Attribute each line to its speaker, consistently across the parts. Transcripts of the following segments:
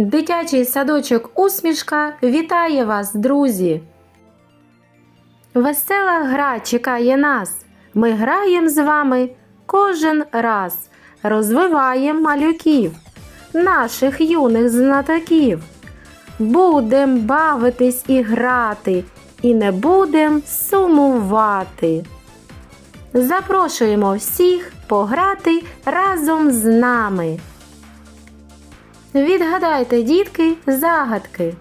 Speaker 1: Дитячий садочок усмішка вітає вас, друзі! Весела гра чекає нас. Ми граємо з вами кожен раз, розвиваємо малюків, наших юних знатоків. Будем бавитись і грати, і не будем сумувати. Запрошуємо всіх пограти разом з нами. Відгадайте, дітки, загадки.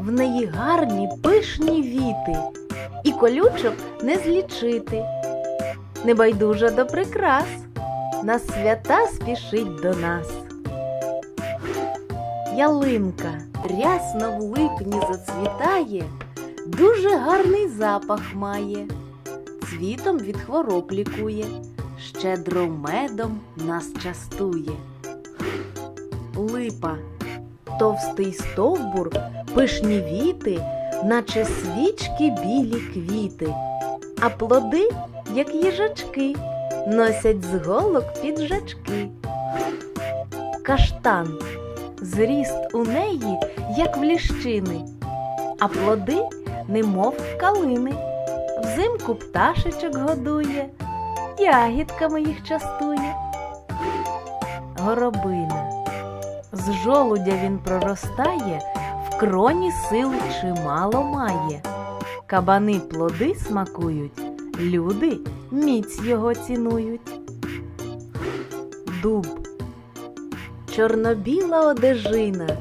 Speaker 2: В неї гарні пишні віти, і колючок не злічити. Небайдужа до прикрас, на свята спішить до нас. Ялинка рясно в липні зацвітає, дуже гарний запах має, цвітом від хвороб лікує, щедро медом нас частує. Липа товстий стовбур, пишні віти, наче свічки білі квіти, а плоди, як їжачки, носять з голок піджачки. Каштан зріст у неї, як в ліщини, а плоди, немов калини. Взимку пташечок годує, ягідками їх частує. Горобина. З жолудя він проростає, в кроні сил чимало має. Кабани плоди смакують, люди міць його цінують. Дуб. Чорнобіла одежина,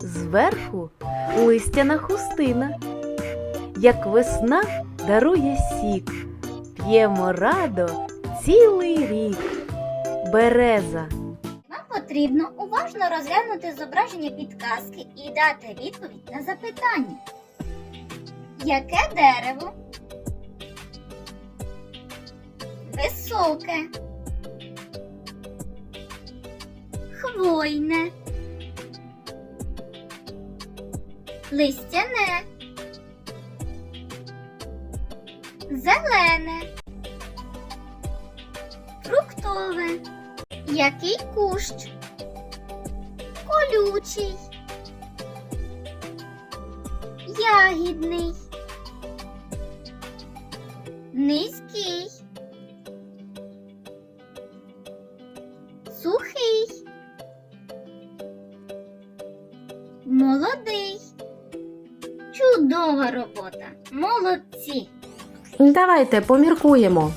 Speaker 2: зверху листяна хустина. Як весна дарує сік, п'ємо радо цілий рік. Береза.
Speaker 3: Потрібно уважно розглянути зображення підказки і дати відповідь на запитання. Яке дерево? Високе. Хвойне. Листяне. Зелене. Фруктове. Який кущ? Колючий. Ягідний. Низький. Сухий. Молодий. Чудова робота. Молодці.
Speaker 1: Давайте поміркуємо,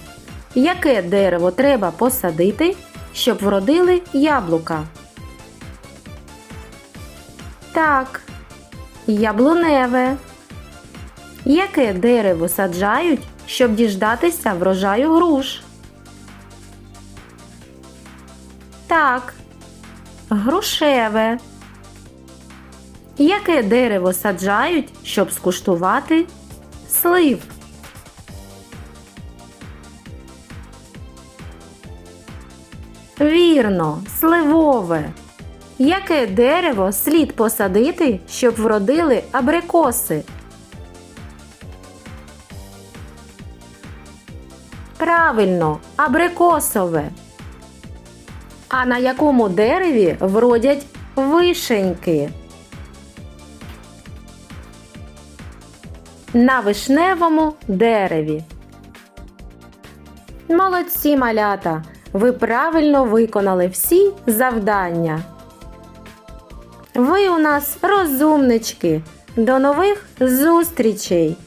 Speaker 1: яке дерево треба посадити, щоб вродили яблука. Так, яблуневе. Яке дерево саджають, щоб діждатися врожаю груш? Так, грушеве. Яке дерево саджають, щоб скуштувати слив? Вірно, сливове. Яке дерево слід посадити, щоб вродили абрикоси? Правильно, абрикосове. А на якому дереві вродять вишеньки? На вишневому дереві. Молодці малята! Ви правильно виконали всі завдання. Ви у нас розумнички. До нових зустрічей!